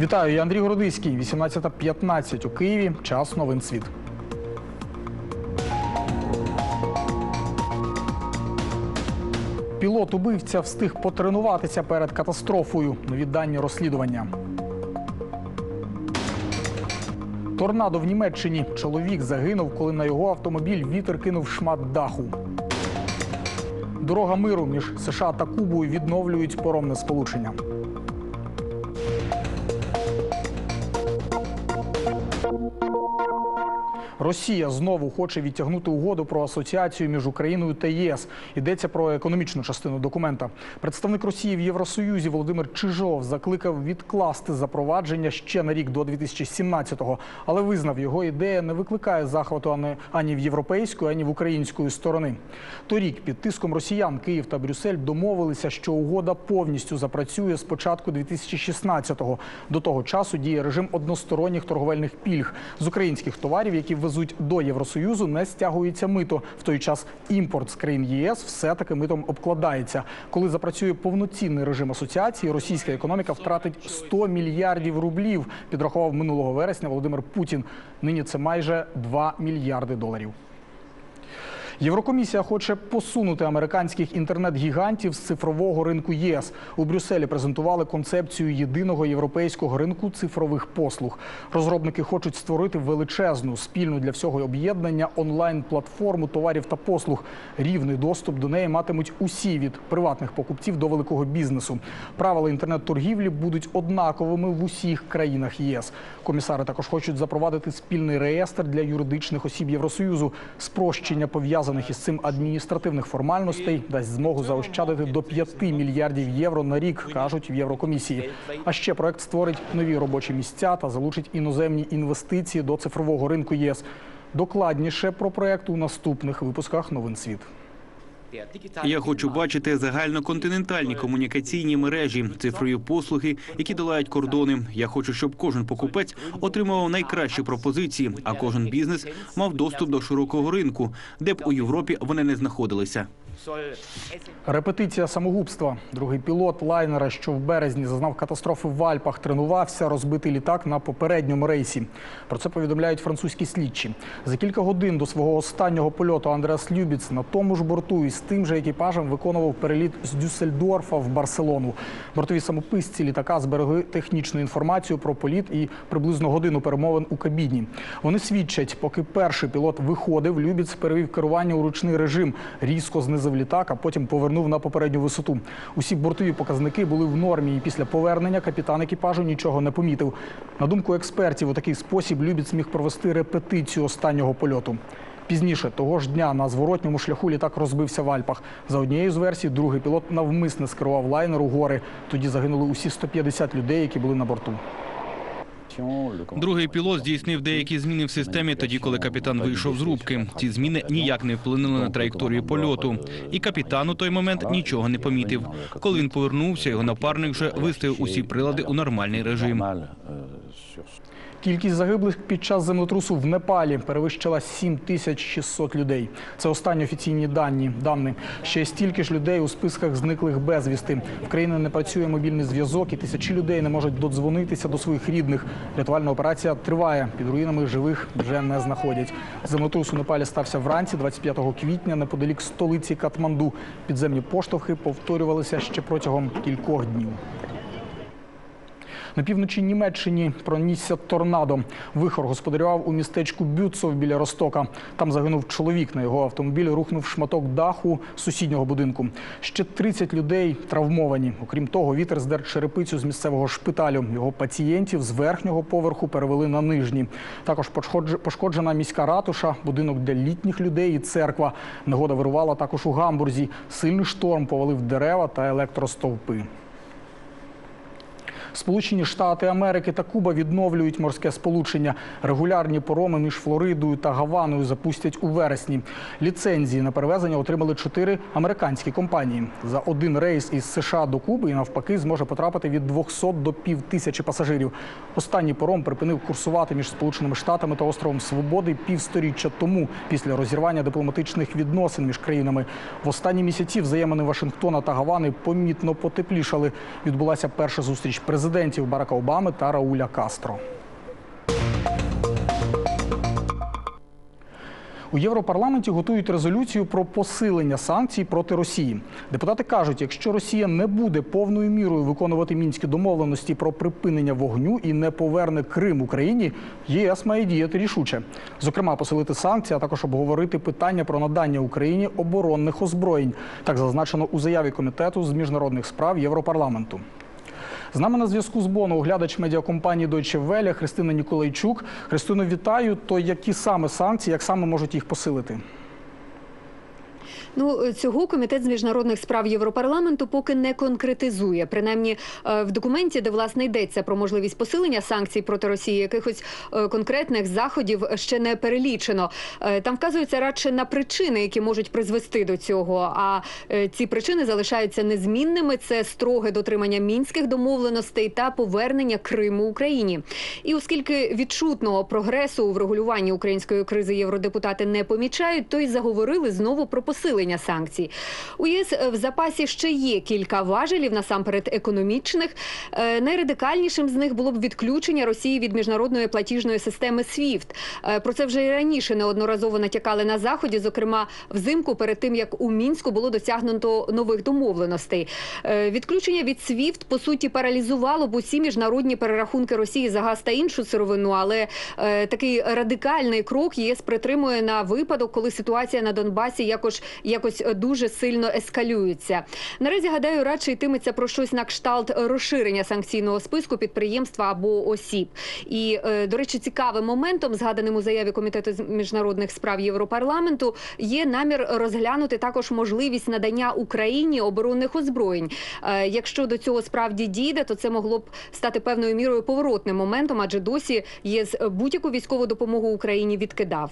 Вітаю, я Андрій Городиський. 18.15 у Києві. Час новин світ. Пілот убивця встиг потренуватися перед катастрофою. Нові дані розслідування. Торнадо в Німеччині. Чоловік загинув, коли на його автомобіль вітер кинув шмат даху. Дорога миру між США та Кубою відновлюють поромне сполучення. Росія знову хоче відтягнути угоду про асоціацію між Україною та ЄС. Йдеться про економічну частину документа. Представник Росії в Євросоюзі Володимир Чижов закликав відкласти запровадження ще на рік до 2017-го, але визнав, його ідея не викликає захвату ані- в європейської, ані в української сторони. Торік під тиском росіян Київ та Брюссель домовилися, що угода повністю запрацює з початку 2016-го. До того часу діє режим односторонніх торговельних пільг з українських товарів, які везуть до Євросоюзу, не стягується мито. В той час імпорт з країн ЄС все таки митом обкладається. Коли запрацює повноцінний режим асоціації, російська економіка втратить 100 мільярдів рублів. Підрахував минулого вересня Володимир Путін. Нині це майже 2 мільярди доларів. Єврокомісія хоче посунути американських інтернет-гігантів з цифрового ринку ЄС. У Брюсселі презентували концепцію єдиного європейського ринку цифрових послуг. Розробники хочуть створити величезну спільну для всього об'єднання онлайн-платформу товарів та послуг. Рівний доступ до неї матимуть усі від приватних покупців до великого бізнесу. Правила інтернет-торгівлі будуть однаковими в усіх країнах ЄС. Комісари також хочуть запровадити спільний реєстр для юридичних осіб Євросоюзу. Спрощення пов'язаних із цим адміністративних формальностей дасть змогу заощадити до 5 мільярдів євро на рік, кажуть в Єврокомісії. А ще проект створить нові робочі місця та залучить іноземні інвестиції до цифрового ринку ЄС. Докладніше про проект у наступних випусках новин світ. Я хочу бачити загальноконтинентальні комунікаційні мережі, цифрові послуги, які долають кордони. Я хочу, щоб кожен покупець отримував найкращі пропозиції, а кожен бізнес мав доступ до широкого ринку, де б у Європі вони не знаходилися. Репетиція самогубства. Другий пілот лайнера, що в березні зазнав катастрофи в Альпах, тренувався розбити літак на попередньому рейсі. Про це повідомляють французькі слідчі. За кілька годин до свого останнього польоту Андреас Любіц на тому ж борту із тим же екіпажем виконував переліт з Дюссельдорфа в Барселону. Бортові самописці літака зберегли технічну інформацію про політ і приблизно годину перемовин у кабіні. Вони свідчать, поки перший пілот виходив, Любіц перевів керування у ручний режим, різко знизив літак, а потім повернув на попередню висоту. Усі бортові показники були в нормі, і після повернення капітан екіпажу нічого не помітив. На думку експертів, у такий спосіб Любіц міг провести репетицію останнього польоту. Пізніше того ж дня на зворотньому шляху літак розбився в Альпах. За однією з версій, другий пілот навмисне скерував лайнер у гори. Тоді загинули усі 150 людей, які були на борту. Другий пілот здійснив деякі зміни в системі тоді, коли капітан вийшов з рубки. Ці зміни ніяк не вплинули на траєкторію польоту. І капітан у той момент нічого не помітив. Коли він повернувся, його напарник вже виставив усі прилади у нормальний режим. Кількість загиблих під час землетрусу в Непалі перевищила 7600 людей. Це останні офіційні дані. Дані. Ще стільки ж людей у списках зниклих безвісти. В країні не працює мобільний зв'язок, і тисячі людей не можуть додзвонитися до своїх рідних. Рятувальна операція триває. Під руїнами живих вже не знаходять. Землетрус у Непалі стався вранці, 25 квітня, неподалік столиці Катманду. Підземні поштовхи повторювалися ще протягом кількох днів. На півночі Німеччині пронісся торнадо. Вихор господарював у містечку Бюцов біля Ростока. Там загинув чоловік. На його автомобіль рухнув шматок даху сусіднього будинку. Ще 30 людей травмовані. Окрім того, вітер здер черепицю з місцевого шпиталю. Його пацієнтів з верхнього поверху перевели на нижній. Також пошкоджена міська ратуша, будинок для літніх людей і церква. Негода вирувала також у Гамбурзі. Сильний шторм повалив дерева та електростовпи. Сполучені Штати Америки та Куба відновлюють морське сполучення. Регулярні пороми між Флоридою та Гаваною запустять у вересні. Ліцензії на перевезення отримали чотири американські компанії. За один рейс із США до Куби і навпаки зможе потрапити від 200 до пів тисячі пасажирів. Останній пором припинив курсувати між Сполученими Штатами та островом Свободи півсторіччя тому, після розірвання дипломатичних відносин між країнами. В останні місяці взаємини Вашингтона та Гавани помітно потеплішали. Відбулася перша зустріч президентів президентів Барака Обами та Рауля Кастро. У Європарламенті готують резолюцію про посилення санкцій проти Росії. Депутати кажуть, якщо Росія не буде повною мірою виконувати мінські домовленості про припинення вогню і не поверне Крим Україні, ЄС має діяти рішуче. Зокрема, посилити санкції, а також обговорити питання про надання Україні оборонних озброєнь. Так зазначено у заяві комітету з міжнародних справ Європарламенту. З нами на зв'язку з Бону оглядач медіакомпанії Deutsche Welle Христина Ніколайчук. Христину, вітаю. То які саме санкції, як саме можуть їх посилити? Ну цього комітет з міжнародних справ Європарламенту поки не конкретизує. Принаймні е, в документі, де власне йдеться про можливість посилення санкцій проти Росії, якихось е, конкретних заходів ще не перелічено. Е, Там вказується радше на причини, які можуть призвести до цього. А ці причини залишаються незмінними: це строге дотримання мінських домовленостей та повернення Криму Україні. І оскільки відчутного прогресу у врегулюванні української кризи євродепутати не помічають, то й заговорили знову про посилення санкцій. У ЄС в запасі ще є кілька важелів, насамперед економічних. Е, Найрадикальнішим з них було б відключення Росії від міжнародної платіжної системи SWIFT. Е, Про це вже і раніше неодноразово натякали на заході, зокрема взимку, перед тим як у мінську було досягнуто нових домовленостей. Е, Відключення від SWIFT, по суті паралізувало б усі міжнародні перерахунки Росії за газ та іншу сировину, але е, такий радикальний крок ЄС притримує на випадок, коли ситуація на Донбасі якось якось дуже сильно ескалюється. Наразі гадаю, радше йтиметься про щось на кшталт розширення санкційного списку підприємства або осіб. І е, до речі, цікавим моментом, згаданим у заяві комітету з міжнародних справ Європарламенту, є намір розглянути також можливість надання Україні оборонних озброєнь. Е, Якщо до цього справді дійде, то це могло б стати певною мірою поворотним моментом, адже досі ЄС будь-яку військову допомогу Україні відкидав.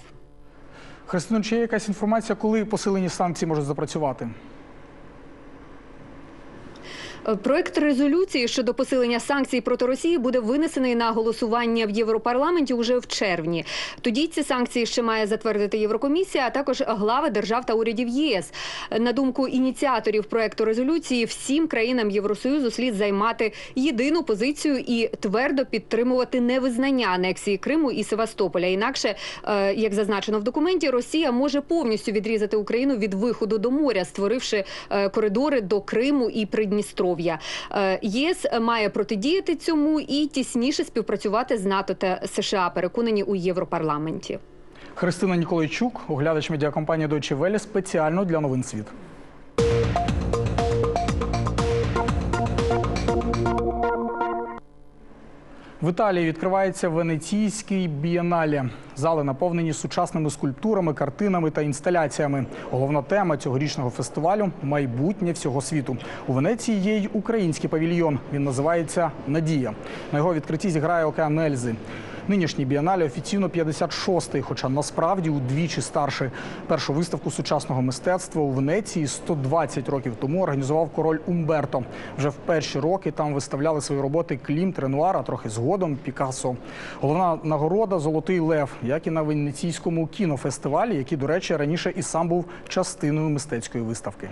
Христино, чи є якась інформація, коли посилені санкції можуть запрацювати? Проект резолюції щодо посилення санкцій проти Росії буде винесений на голосування в Європарламенті уже в червні. Тоді ці санкції ще має затвердити Єврокомісія, а також глави держав та урядів ЄС. На думку ініціаторів проекту резолюції, всім країнам Євросоюзу слід займати єдину позицію і твердо підтримувати невизнання анексії Криму і Севастополя. Інакше, е, як зазначено в документі, Росія може повністю відрізати Україну від виходу до моря, створивши е, коридори до Криму і Придністров'я. Е, єС має протидіяти цьому і тісніше співпрацювати з НАТО та США. Переконані у Європарламенті. Христина Ніколайчук, оглядач медіакомпанії Deutsche Welle, спеціально для новин світ. В Італії відкривається Венеційський бієналі. Зали наповнені сучасними скульптурами, картинами та інсталяціями. Головна тема цьогорічного фестивалю майбутнє всього світу. У Венеції є й український павільйон. Він називається Надія. На його відкритті зіграє океан Ельзи. Нинішній бієнале офіційно 56-й, хоча насправді удвічі старший. Першу виставку сучасного мистецтва у Венеції 120 років тому організував король Умберто. Вже в перші роки там виставляли свої роботи Клімт, Ренуар, а трохи згодом Пікассо. Головна нагорода Золотий Лев, як і на венеційському кінофестивалі, який, до речі, раніше і сам був частиною мистецької виставки.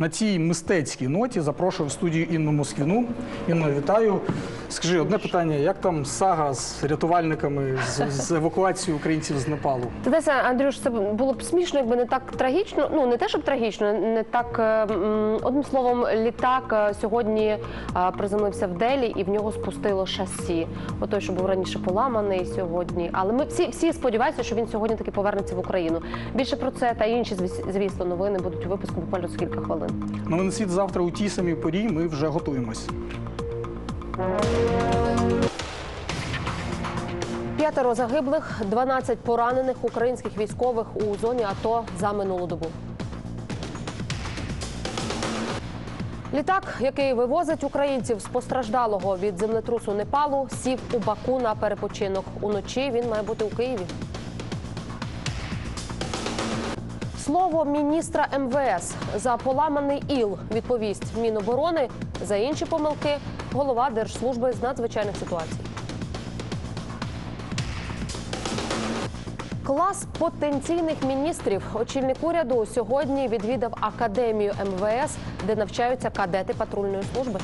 На цій мистецькій ноті запрошую в студію Інну Москвіну. Інно, вітаю. Скажи одне питання: як там сага з рятувальниками з, з евакуацією українців з Непалу? Ти знаєш, Андрюш, це було б смішно, якби не так трагічно. Ну не те, щоб трагічно, не так е, одним словом, літак е, сьогодні е, приземлився в Делі і в нього спустило шасі. Отой, що був раніше поламаний сьогодні. Але ми всі всі сподіваються, що він сьогодні таки повернеться в Україну. Більше про це та інші звіс- звісно новини будуть у випуску буквально за кілька хвилин. Новин світ завтра у тій самій порі. Ми вже готуємось. П'ятеро загиблих, 12 поранених українських військових у зоні АТО за минулу добу. Літак, який вивозить українців з постраждалого від землетрусу Непалу, сів у Баку на перепочинок. Уночі він має бути у Києві. Слово міністра МВС за поламаний іл відповість Міноборони. За інші помилки голова Держслужби з надзвичайних ситуацій. Клас потенційних міністрів очільник уряду сьогодні відвідав академію МВС, де навчаються кадети патрульної служби.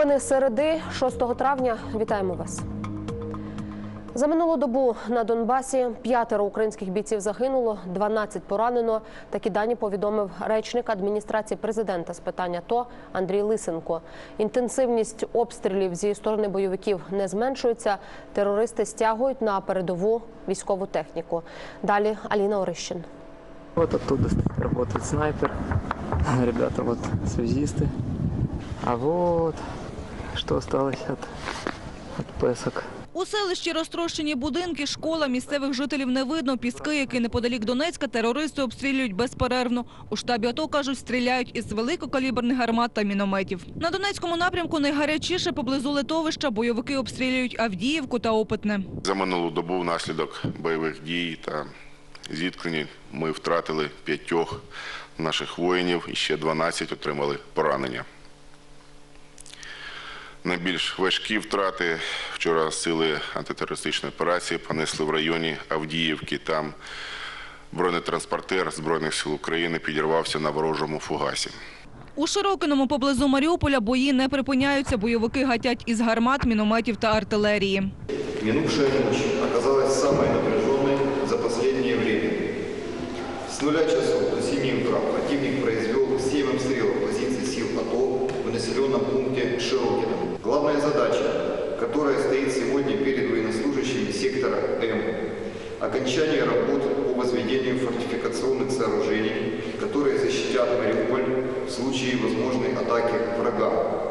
Новини середи 6 травня. Вітаємо вас. За минулу добу на Донбасі п'ятеро українських бійців загинуло, 12 поранено. Такі дані повідомив речник адміністрації президента з питань АТО Андрій Лисенко. Інтенсивність обстрілів зі сторони бойовиків не зменшується. Терористи стягують на передову військову техніку. Далі Аліна Орищин. Вот оттуда работает снайпер. Ребята, вот связисты. А вот что осталось от, от песок. У селищі розтрощені будинки, школа, місцевих жителів не видно. Піски, які неподалік Донецька, терористи обстрілюють безперервно. У штабі АТО, кажуть, стріляють із великокаліберних гармат та мінометів. На Донецькому напрямку найгарячіше поблизу литовища бойовики обстрілюють Авдіївку та Опитне. За минулу добу внаслідок бойових дій та зіткнень ми втратили п'ятьох наших воїнів і ще 12 отримали поранення. Найбільш важкі втрати вчора сили антитерористичної операції понесли в районі Авдіївки. Там бронетранспортер Збройних сил України підірвався на ворожому фугасі. У Широкиному поблизу Маріуполя бої не припиняються. Бойовики гатять із гармат, мінометів та артилерії. Минувшая ночь оказалась самой напряженной за последнее время. С нуля часов Главная задача, которая стоит сегодня перед военнослужащими сектора М – окончание работ по возведению фортификационных сооружений, которые защитят Мариуполь в случае возможной атаки врага.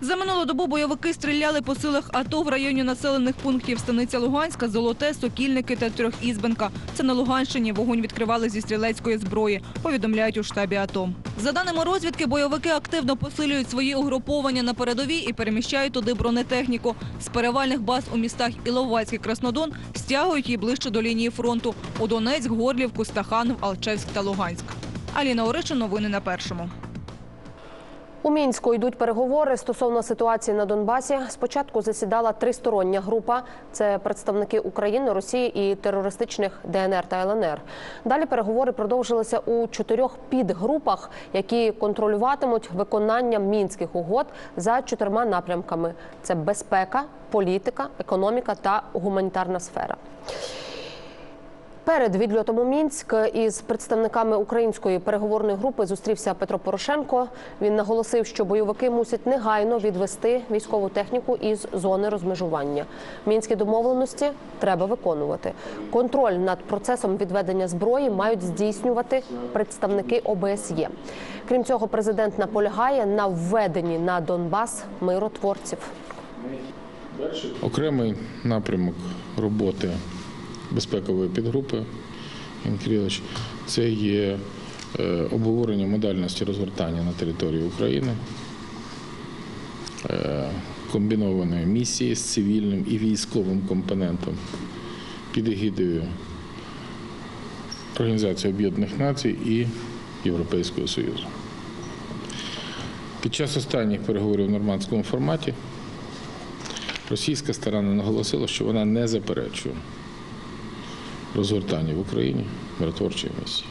За минулу добу бойовики стріляли по силах АТО в районі населених пунктів Станиця Луганська, Золоте, Сокільники та Трьохізбенка. Це на Луганщині. Вогонь відкривали зі стрілецької зброї, повідомляють у штабі АТО. За даними розвідки, бойовики активно посилюють свої угруповання на передовій і переміщають туди бронетехніку. З перевальних баз у містах Іловайськ і Краснодон стягують її ближче до лінії фронту – у Донецьк, Горлівку, Стаханов, Алчевськ та Луганськ. Аліна Оричин, новини на Першому. У Мінську йдуть переговори стосовно ситуації на Донбасі. Спочатку засідала тристороння група: це представники України, Росії і терористичних ДНР та ЛНР. Далі переговори продовжилися у чотирьох підгрупах, які контролюватимуть виконання мінських угод за чотирма напрямками: це безпека, політика, економіка та гуманітарна сфера. Перед відльотом у Мінськ із представниками української переговорної групи зустрівся Петро Порошенко. Він наголосив, що бойовики мусять негайно відвести військову техніку із зони розмежування. Мінські домовленості треба виконувати. Контроль над процесом відведення зброї мають здійснювати представники ОБСЄ. Крім цього, президент наполягає на введенні на Донбас миротворців. Окремий напрямок роботи безпекової підгрупи Інкрілович це є е, обговорення модальності розгортання на території України, е, комбінованої місії з цивільним і військовим компонентом під егідою Організації Об'єднаних Націй і Європейського Союзу. Під час останніх переговорів в нормандському форматі російська сторона наголосила, що вона не заперечує розгортання в Україні миротворчої місії.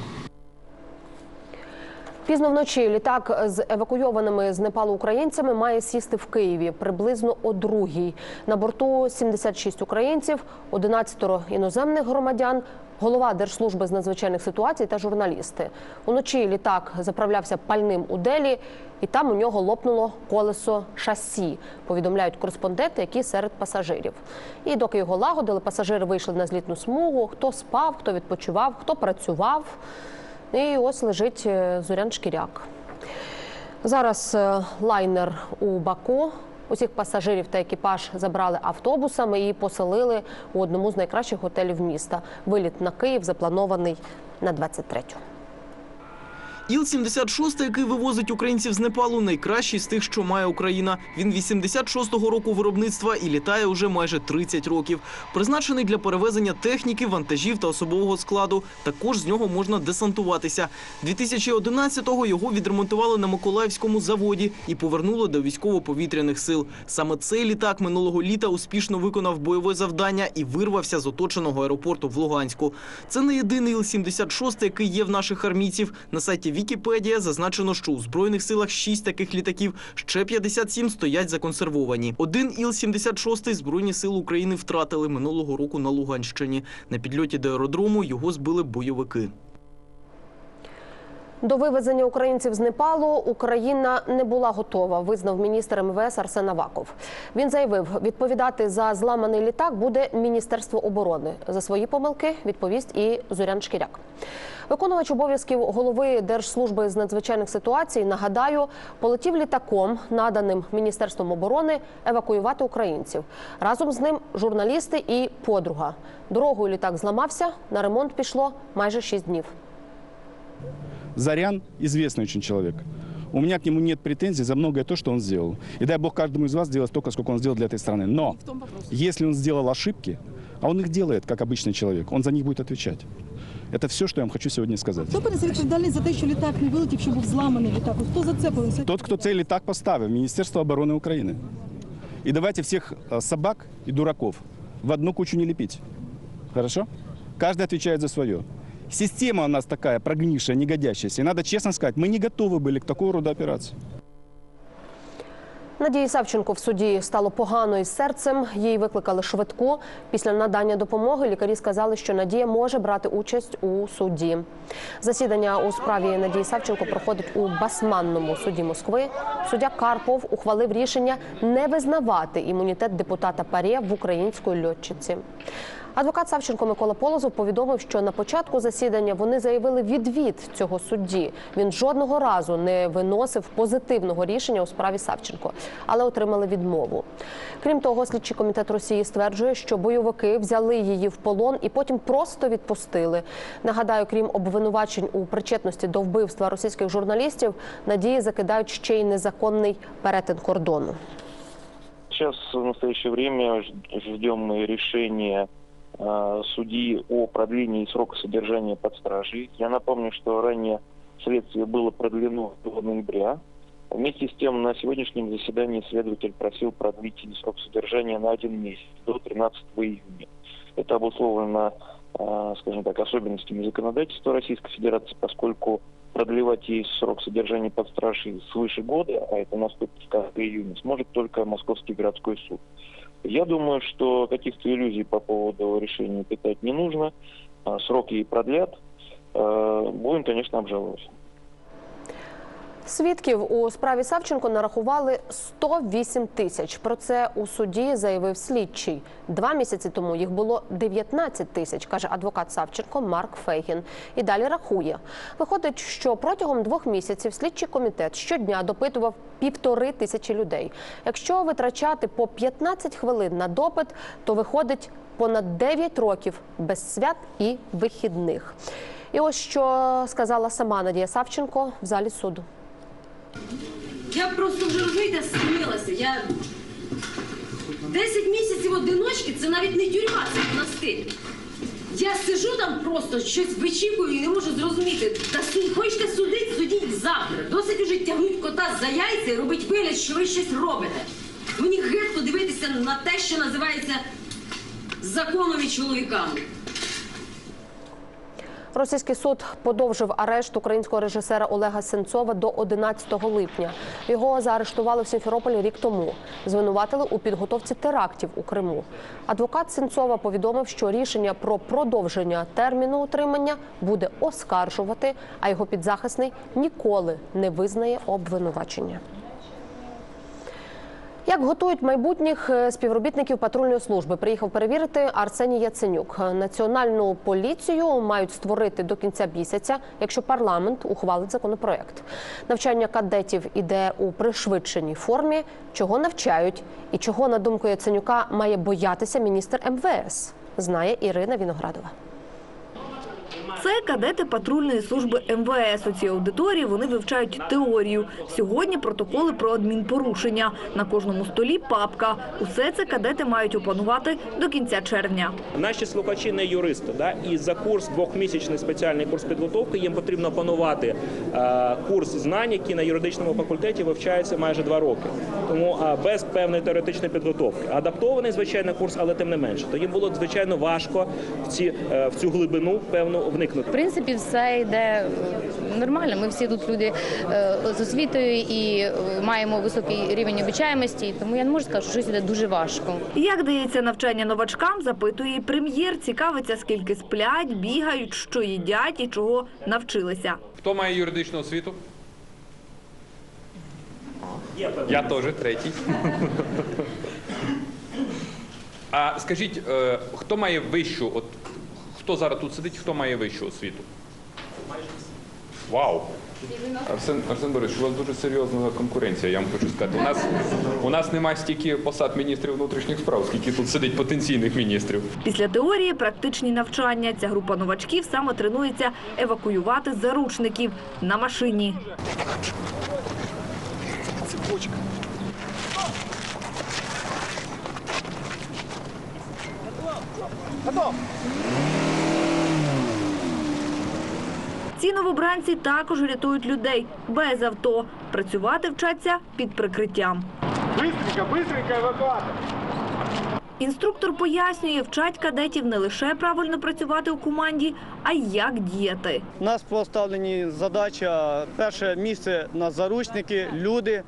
Пізно вночі літак з евакуйованими з Непалу українцями має сісти в Києві приблизно о другій. На борту 76 українців, 11 іноземних громадян, голова Держслужби з надзвичайних ситуацій та журналісти. Уночі літак заправлявся пальним у Делі, і там у нього лопнуло колесо шасі. Повідомляють кореспонденти, які серед пасажирів. І доки його лагодили, пасажири вийшли на злітну смугу. Хто спав, хто відпочивав, хто працював. І ось лежить е, Зорян Шкіряк. Зараз е, лайнер у Баку. Усіх пасажирів та екіпаж забрали автобусами і поселили у одному з найкращих готелів міста. Виліт на Київ запланований на 23-ю. Іл-76, який вивозить українців з Непалу, найкращий з тих, що має Україна. Він 86-го року виробництва і літає уже майже 30 років. Призначений для перевезення техніки, вантажів та особового складу. Також з нього можна десантуватися. 2011-го його відремонтували на Миколаївському заводі і повернули до військово-повітряних сил. Саме цей літак минулого літа успішно виконав бойове завдання і вирвався з оточеного аеропорту в Луганську. Це не єдиний Іл-76, який є в наших армійців. На сайті Вікіпедія зазначено, що у збройних силах 6 таких літаків, ще 57 стоять законсервовані. Один Іл-76 збройні сили України втратили минулого року на Луганщині. На підльоті до аеродрому його збили бойовики. До вивезення українців з Непалу Україна не була готова, визнав міністр МВС Арсен Аваков. Він заявив, відповідати за зламаний літак буде Міністерство оборони. За свої помилки відповість і Зорян Шкіряк. Виконувач обов'язків голови Держслужби з надзвичайних ситуацій, нагадаю, полетів літаком, наданим Міністерством оборони, евакуювати українців. Разом з ним журналісти і подруга. Дорогою літак зламався, на ремонт пішло майже 6 днів. Зарян известный очень человек. У меня к нему нет претензий за многое то, что он сделал. И дай бог каждому из вас сделать столько, сколько он сделал для этой страны. Но если он сделал ошибки, а он их делает, как обычный человек, он за них будет отвечать. Это все, что я вам хочу сегодня сказать. Хто понесе відповідальність за те, що літак не вилетів, що був зламаний літак? От Хто за це повинен? Тот, кто цей летак поставил, Министерство обороны Украины. И давайте всех э, собак и дураков в одну кучу не лепить. Хорошо? Каждый отвечает за свое. Система у нас такая прогнившая, негодящаяся. И надо честно сказать, мы не готовы были к такого рода операции. Надії Савченко в суді стало погано із серцем. Їй викликали швидку. Після надання допомоги лікарі сказали, що Надія може брати участь у суді. Засідання у справі Надії Савченко проходить у Басманному суді Москви. Суддя Карпов ухвалив рішення не визнавати імунітет депутата Парє в української льотчиці. Адвокат Савченко Микола Полозов повідомив, що на початку засідання вони заявили відвід цього судді. Він жодного разу не виносив позитивного рішення у справі Савченко, але отримали відмову. Крім того, слідчий комітет Росії стверджує, що бойовики взяли її в полон і потім просто відпустили. Нагадаю, крім обвинувачень у причетності до вбивства російських журналістів, надії закидають ще й незаконний перетин кордону. Сейчас в настоящее время ждем решения судьи о продлении срока содержания под стражей. Я напомню, что ранее следствие было продлено до ноября. Вместе с тем, на сегодняшнем заседании следователь просил продлить срок содержания на один месяц, до 13 июня. Это обусловлено, э, скажем так, особенностями законодательства Российской Федерации, поскольку продлевать ей срок содержания под стражей свыше года, а это наступит в июня, сможет только Московский городской суд. Я думаю, что каких-то иллюзий по поводу решения питать не нужно. Срок ей продлят. Э, Будем, конечно, обжаловать. Свідків у справі Савченко нарахували 108 тисяч. Про це у суді заявив слідчий. Два місяці тому їх було 19 тисяч, каже адвокат Савченко Марк Фейгін. І далі рахує. Виходить, що протягом двох місяців слідчий комітет щодня допитував півтори тисячі людей. Якщо витрачати по 15 хвилин на допит, то виходить понад 9 років без свят і вихідних. І ось що сказала сама Надія Савченко в залі суду. Я просто вже розумієте, стомилася. Я 10 місяців одиночки це навіть не тюрма, це монастир. Я сижу там просто, щось вичікую і не можу зрозуміти. Та су- хочете судити, судіть завтра. Досить уже тягнуть кота за яйця і робить вигляд, що ви щось робите. Мені гидко дивитися на те, що називається законові чоловіками. Російський суд подовжив арешт українського режисера Олега Сенцова до 11 липня. Його заарештували в Сімферополі рік тому. Звинуватили у підготовці терактів у Криму. Адвокат Сенцова повідомив, що рішення про продовження терміну утримання буде оскаржувати, а його підзахисний ніколи не визнає обвинувачення. Як готують майбутніх е, співробітників патрульної служби, приїхав перевірити Арсеній Яценюк. Національну поліцію мають створити до кінця місяця, якщо парламент ухвалить законопроект. Навчання кадетів іде у пришвидшеній формі. Чого навчають і чого, на думку Яценюка, має боятися міністр МВС, знає Ірина Віноградова. Це кадети патрульної служби МВС. У цій аудиторії вони вивчають теорію. Сьогодні протоколи про адмінпорушення. На кожному столі папка. Усе це кадети мають опанувати до кінця червня. Наші слухачі не юристи, да? і за курс двохмісячний спеціальний курс підготовки їм потрібно опанувати е, курс знань, які на юридичному факультеті вивчаються майже два роки. Тому е, без певної теоретичної підготовки. Адаптований, звичайно, курс, але тим не менше. То їм було звичайно важко в ці е, в цю глибину певну вникнути? В принципі, все йде нормально. Ми всі тут люди е, з освітою і е, маємо високий рівень обічаємості, тому я не можу сказати, що щось іде дуже важко. Як дається навчання новачкам, запитує і прем'єр. Цікавиться, скільки сплять, бігають, що їдять і чого навчилися. Хто має юридичну освіту? Я теж третій. А скажіть, е, хто має вищу, от хто зараз тут сидить, хто має вищу освіту? Вау! Арсен, Арсен Борисович, у вас дуже серйозна конкуренція, я вам хочу сказати. У нас, у нас немає стільки посад міністрів внутрішніх справ, скільки тут сидить потенційних міністрів. Після теорії практичні навчання. Ця група новачків саме тренується евакуювати заручників на машині. Цепочка. Ці новобранці також рятують людей без авто. Працювати вчаться під прикриттям. Быстренько, быстренько эвакуатор. Інструктор пояснює, вчать кадетів не лише правильно працювати у команді, а й як діяти. У нас поставлені задача перше місце на заручники, люди.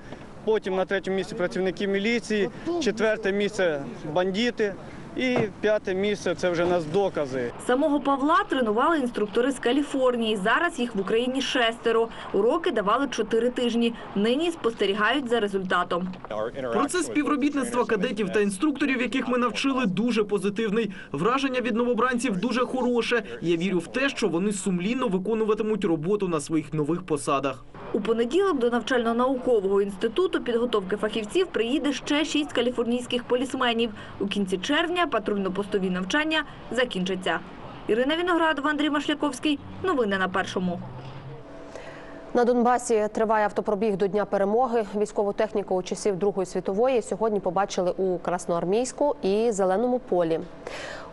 Потім на третьому місці працівники міліції, четверте місце бандити і п'яте місце це вже у нас докази. Самого Павла тренували інструктори з Каліфорнії. Зараз їх в Україні шестеро. Уроки давали чотири тижні. Нині спостерігають за результатом. Процес співробітництва кадетів та інструкторів, яких ми навчили, дуже позитивний. Враження від новобранців дуже хороше. Я вірю в те, що вони сумлінно виконуватимуть роботу на своїх нових посадах. У понеділок до навчально-наукового інституту підготовки фахівців приїде ще шість каліфорнійських полісменів. У кінці червня патрульно-постові навчання закінчаться. Ірина Віноградова, Андрій Машляковський. Новини на першому. На Донбасі триває автопробіг до Дня перемоги. Військову техніку у часів Другої світової сьогодні побачили у Красноармійську і Зеленому полі.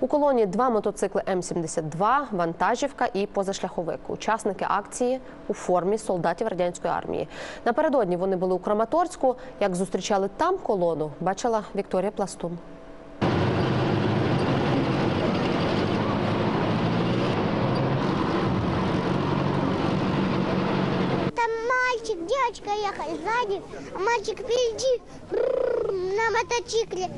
У колоні два мотоцикли М-72, вантажівка і позашляховик. Учасники акції у формі солдатів радянської армії. Напередодні вони були у Краматорську. Як зустрічали там колону, бачила Вікторія Пластун. Девочка ехали сзади, а мальчик впереди на мотоцикле.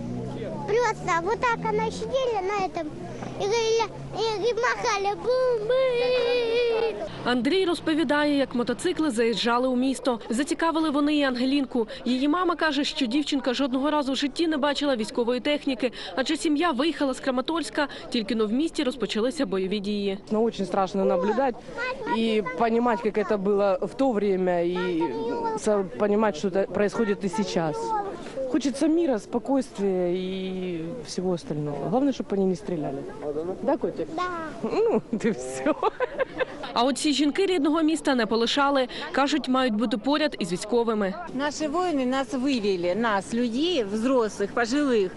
Просто вот так она сидели на этом и, говорили, и, махали. Бум, бум. Андрій розповідає, як мотоцикли заїжджали у місто. Зацікавили вони і Ангелінку. Її мама каже, що дівчинка жодного разу в житті не бачила військової техніки, адже сім'я виїхала з Краматорська, тільки но в місті розпочалися бойові дії. Но очень страшно наблюдать и понимать, как это было в то время, и со- понимать, что это происходит и сейчас. Хочется мира, спокойствия и всего остального. Главное, чтобы они не стреляли. Да, котик? Да. Ну, ты все. А от ці жінки рідного міста не полишали. Кажуть, мають бути поряд із військовими. Наши воины нас вывели, нас, людей, взрослых, пожилых,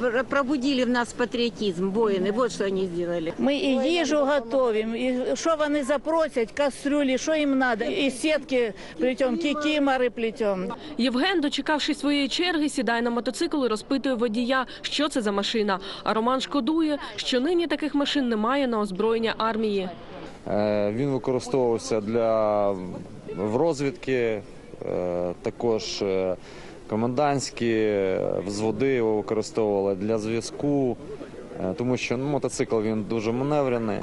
пр- пробудили в нас патриотизм, воины. Вот что они сделали. Ми і їжу готуємо, і що вони запросять, кастрюлі, що їм треба, і сітки плетемо, кікімори плетемо. Євген, дочекавши своєї черги, сідає на мотоцикл і розпитує водія, що це за машина. А Роман шкодує, що нині таких машин немає на озброєння армії. Е, Він використовувався для в розвідки, е, також е, комендантські взводи його використовували для зв'язку, тому що ну, мотоцикл він дуже маневрений,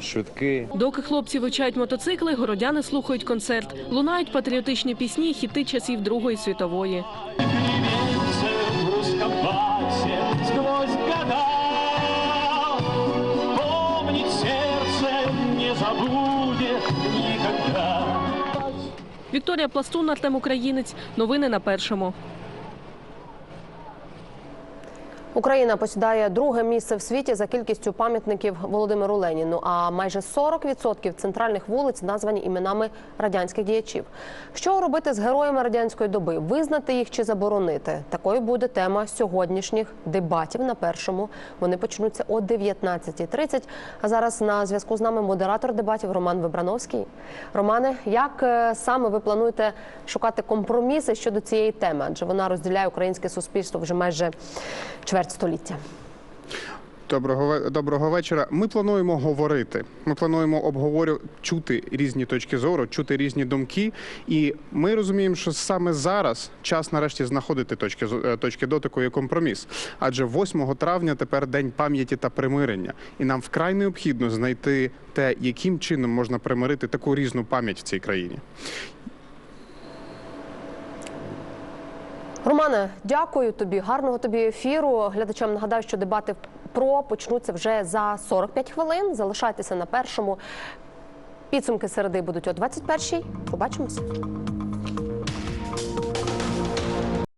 швидкий. Доки хлопці вивчають мотоцикли, городяни слухають концерт. Лунають патріотичні пісні, хіти часів Другої світової. Вікторія Пластун, Артем Українець. Новини на першому. Україна посідає друге місце в світі за кількістю пам'ятників Володимиру Леніну. А майже 40% центральних вулиць названі іменами радянських діячів. Що робити з героями радянської доби? Визнати їх чи заборонити? Такою буде тема сьогоднішніх дебатів на першому. Вони почнуться о 19.30. А зараз на зв'язку з нами модератор дебатів Роман Вибрановський. Романе, як е, саме ви плануєте шукати компроміси щодо цієї теми? Адже вона розділяє українське суспільство вже майже чверть століття. Доброго доброго вечора. Ми плануємо говорити. Ми плануємо обговорювати, чути різні точки зору, чути різні думки. І ми розуміємо, що саме зараз час нарешті знаходити точки е, точки дотику і компроміс. Адже 8 травня тепер день пам'яті та примирення, і нам вкрай необхідно знайти те, яким чином можна примирити таку різну пам'ять в цій країні. Романе, дякую тобі. Гарного тобі ефіру. Глядачам нагадаю, що дебати про почнуться вже за 45 хвилин. Залишайтеся на першому. Підсумки середи будуть о 21-й. Побачимося.